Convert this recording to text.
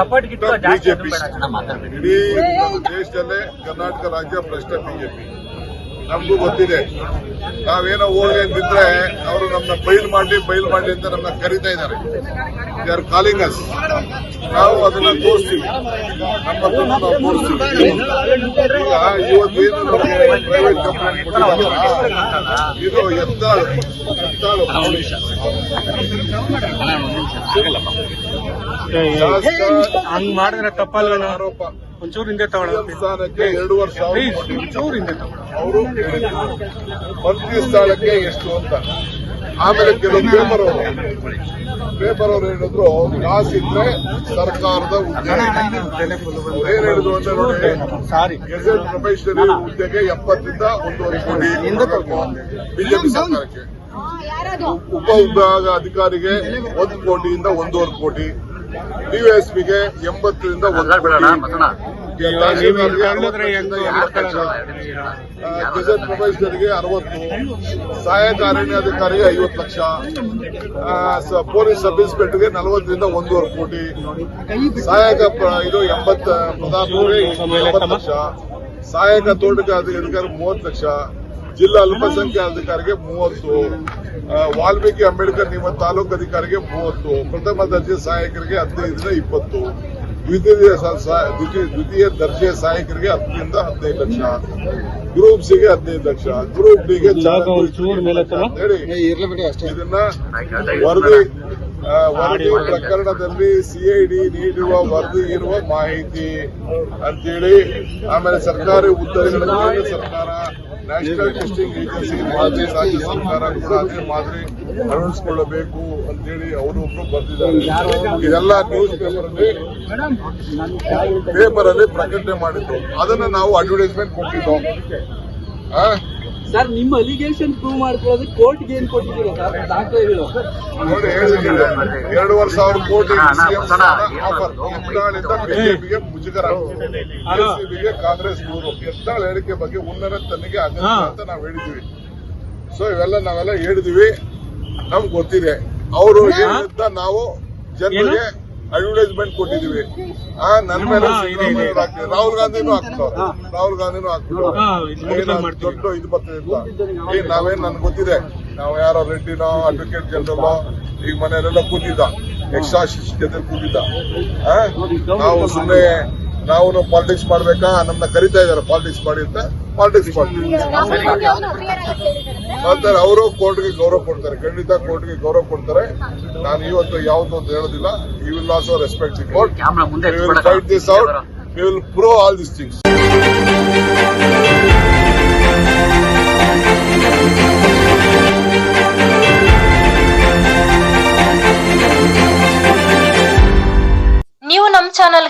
Support ಗಿಟ್ಟು ಜಾಸ್ತಿ BJP ಇಡೀ ನಮ್ಮ ದೇಶದಲ್ಲೇ ಕರ್ನಾಟಕ ರಾಜ್ಯ ಭ್ರಷ್ಟ ಬಿಜೆಪಿ ನಮಗೂ ಗೊತ್ತಿದೆ. ನಾವೇನೋ ಹೋಗಿ ಅಂತಿದ್ರೆ ಅವರು ನಮ್ಮನ್ನ ಬೈಲ್ ಮಾಡಿ ಬೈಲ್ ಮಾಡಿ ಅಂತ ನಮ್ಮನ್ನ ಕರಿತಾ ಇದ್ದಾರೆ. ದೇ ಆರ್ ಕಾಲಿಂಗ್ ಅಸ್ ನಾವು ಅದನ್ನ ತೋರಿಸ್ತೀವಿ. ನಮ್ಮ ನಾವು ತೋರಿಸ್ತೀವಿ. ಈಗ ಇವತ್ತೇನು ನಮಗೆ ಪ್ರೈವೇಟ್ ಕಂಪನಿ ಇದು ಎತ್ತಾಳು ಎತ್ತಾಳು ಹಂಗ್ ಮಾಡಿದ್ರೆ ತಪ್ಪಲ್ಲ ಆರೋಪ. ಒಂಚೂರು ಹಿಂದೆ ತಗೊಳ್ಳೋದು ದೇವಸ್ಥಾನಕ್ಕೆ ಎರಡೂವರೆ ಸಾವಿರ ಕೋಟಿ ಒಂಚೂರು ಹಿಂದೆ ತಗೊಳ್ಳೋದು ಅವರು ಮಂತ್ರಿ ಸ್ಥಾನಕ್ಕೆ ಎಷ್ಟು ಅಂತ. ಆಮೇಲೆ ಕೆಲವು ಪೇಪರ್ ಅವರು. ಪೇಪರ್ ಅವರು ಹೇಳಿದ್ರು ಕಾಸಿದ್ರೆ ಸರ್ಕಾರದ ಹುದ್ದೆ ಏನ್ ಹೇಳಿದ್ರು ಅಂತ ನೋಡಿ. ಸಾರಿ. ಗೆಜೆಟ್ ಪ್ರೊಫೆಷನರಿ ಹುದ್ದೆಗೆ ಎಪ್ಪತ್ತರಿಂದ ಒಂದೂವರೆ ಕೋಟಿ. ಬಿಜೆಪಿ ಸರ್ಕಾರಕ್ಕೆ. ಉಪ ವಿಭಾಗ ಅಧಿಕಾರಿಗೆ ಒಂದು ಕೋಟಿಯಿಂದ ಒಂದೂವರೆ ಕೋಟಿ. ಡಿವೈಎಸ್ಪಿಗೆ ಎಂಬತ್ತರಿಂದ ಗೆಜೆಟ್ ಪ್ರೊಫೆಷನರ್ಗೆ ಅರವತ್ತು ಸಹಾಯಕ ಅರಣ್ಯಾಧಿಕಾರಿಗೆ ಐವತ್ತು ಲಕ್ಷ ಪೊಲೀಸ್ ಸಬ್ ಇನ್ಸ್ಪೆಕ್ಟರ್ಗೆ ನಲವತ್ತರಿಂದ ಒಂದೂವರೆ ಕೋಟಿ ಸಹಾಯಕ ಇದು ಎಂಬತ್ತ ಪ್ರಧಾನ ಎಂಬತ್ತು ಲಕ್ಷ ಸಹಾಯಕ ತೋಟಗಾರಿಕೆ ಅಧಿಕಾರಿ ಮೂವತ್ತು ಲಕ್ಷ ಜಿಲ್ಲಾ ಅಲ್ಪಸಂಖ್ಯಾಧಿಕಾರಿಗೆ ಮೂವತ್ತು ಆ, ವಾಲ್ಮೀಕಿ ಅಂಬೇಡ್ಕರ್ ನಿಮ್ಮ ತಾಲೂಕು ಅಧಿಕಾರಿಗೆ ಮೂವತ್ತು ಪ್ರಥಮ ದರ್ಜೆ ಸಹಾಯಕರಿಗೆ ಹದಿನೈದರಿಂದ ಇಪ್ಪತ್ತು ದ್ವಿತೀಯ ದ್ವಿತೀಯ ದ್ವಿತೀಯ ದರ್ಜೆ ಸಹಾಯಕರಿಗೆ ಹತ್ತರಿಂದ ಹದಿನೈದು ಲಕ್ಷ ಗ್ರೂಪ್ ಸಿಗೆ ಹದಿನೈದು ಲಕ್ಷ ಗ್ರೂಪ್ ಡಿಗೆ ಇದನ್ನ ವರದಿ ವರದಿ ಪ್ರಕರಣದಲ್ಲಿ ಸಿಐಡಿ ನೀಡುವ ವರದಿ ಇರುವ ಮಾಹಿತಿ ಅಂತೇಳಿ ಆಮೇಲೆ ಸರ್ಕಾರಿ ಹುದ್ದೆಗಳ ಸರ್ಕಾರ ನ್ಯಾಷನಲ್ ಟೆಸ್ಟಿಂಗ್ ಏಜೆನ್ಸಿ ಮಾದರಿ ರಾಜ್ಯ ಸರ್ಕಾರ ಕೂಡ ಅದೇ ಮಾದರಿ ಅಳವಡಿಸಿಕೊಳ್ಳಬೇಕು ಅಂತೇಳಿ ಅವರು ಒಬ್ರು ಬರ್ತಿದ್ದಾರೆ ಇದೆಲ್ಲ ನ್ಯೂಸ್ ಪೇಪರ್ ಅಲ್ಲಿ ಪೇಪರ್ ಅಲ್ಲಿ ಪ್ರಕಟಣೆ ಮಾಡಿದ್ರು ಅದನ್ನ ನಾವು ಅಡ್ವರ್ಟೈಸ್ಮೆಂಟ್ ಕೊಟ್ಟಿದ್ದೋ? ಸರ್ ನಿಮ್ಮ ಅಲಿಗೇಷನ್ ಪ್ರೂವ್ ಮಾಡ್ಕೊಳ್ಳೋದು ಕೋರ್ಟ್ಗೆ ಏನ್ ಕೊಟ್ಟಿದ್ದೀರಾ? ಸರ್ ದಾಖಲೆಗಳು ನೋಡಿ ಎರಡೂವರೆ ಸಾವಿರ ಕೋಟಿ ಬಿಜೆಪಿಗೆ ಮುಜುಗರ. ಬಿಜೆಪಿಗೆ ಕಾಂಗ್ರೆಸ್ ನೂರು. ಎತ್ತಾಳ ಹೇಳಿಕೆ ಬಗ್ಗೆ ಉನ್ನತ ತನಿಖೆ ಅಗತ್ಯ ಅಂತ ನಾವು ಹೇಳಿದ್ವಿ ಸೊ ಇವೆಲ್ಲ ನಾವೆಲ್ಲ ಹೇಳಿದ್ವಿ ನಮ್ಗೆ ಗೊತ್ತಿದೆ. ಅವರು ಏನಿದ್ದ ನಾವು ಜನರಿಗೆ ಅಡ್ವರ್ಟೈಸ್ಮೆಂಟ್ ಕೊಟ್ಟಿದೀವಿ ಆ ನನ್ನ ಮೇಲೆ ರಾಹುಲ್ ಗಾಂಧಿನೂ ಹಾಕ್ತಾರೆ ರಾಹುಲ್ ಗಾಂಧಿನೂ ಹಾಕ್ತಾರೆ. ದೊಡ್ಡ ಇದು ಬರ್ತದೆ ಈಗ ನಾವೇನ್ ನನ್ಗೆ ಗೊತ್ತಿದೆ? ನಾವು ಯಾರೋ ರೆಡ್ಡಿನೋ ಅಡ್ವೊಕೇಟ್ ಜನರಲ್ ಈಗ ಮನೆಯಲ್ಲೆಲ್ಲ ಕೂತಿದ್ದ. ಎಕ್ಸ್ಟ್ರಾ ಜೊತೆ ಕೂತಿದ್ದ? ನಾವು ಸುಮ್ಮನೆ ನಾವು ಪಾಲಿಟಿಕ್ಸ್ ಮಾಡ್ಬೇಕಾ? ನಮ್ಮನ್ನ ಕರಿತಾ ಇದಾರೆ ಪಾಲಿಟಿಕ್ಸ್ ಮಾಡಿ ಅಂತ ಪಾಲಿಟಿಕ್ಸ್ ಮಾಡ್ತೀವಿ. ಅವರು ಅವರು ಕೋರ್ಟ್ಗೆ ಗೌರವ ಕೊಡ್ತಾರೆ ಖಂಡಿತ ಕೋರ್ಟ್ಗೆ ಗೌರವ ಕೊಡ್ತಾರೆ. ನಾನು ಇವತ್ತು ಯಾವ್ದು ಅಂತ ಹೇಳೋದಿಲ್ಲ. You will also respect the court will fight this out you will prove all this things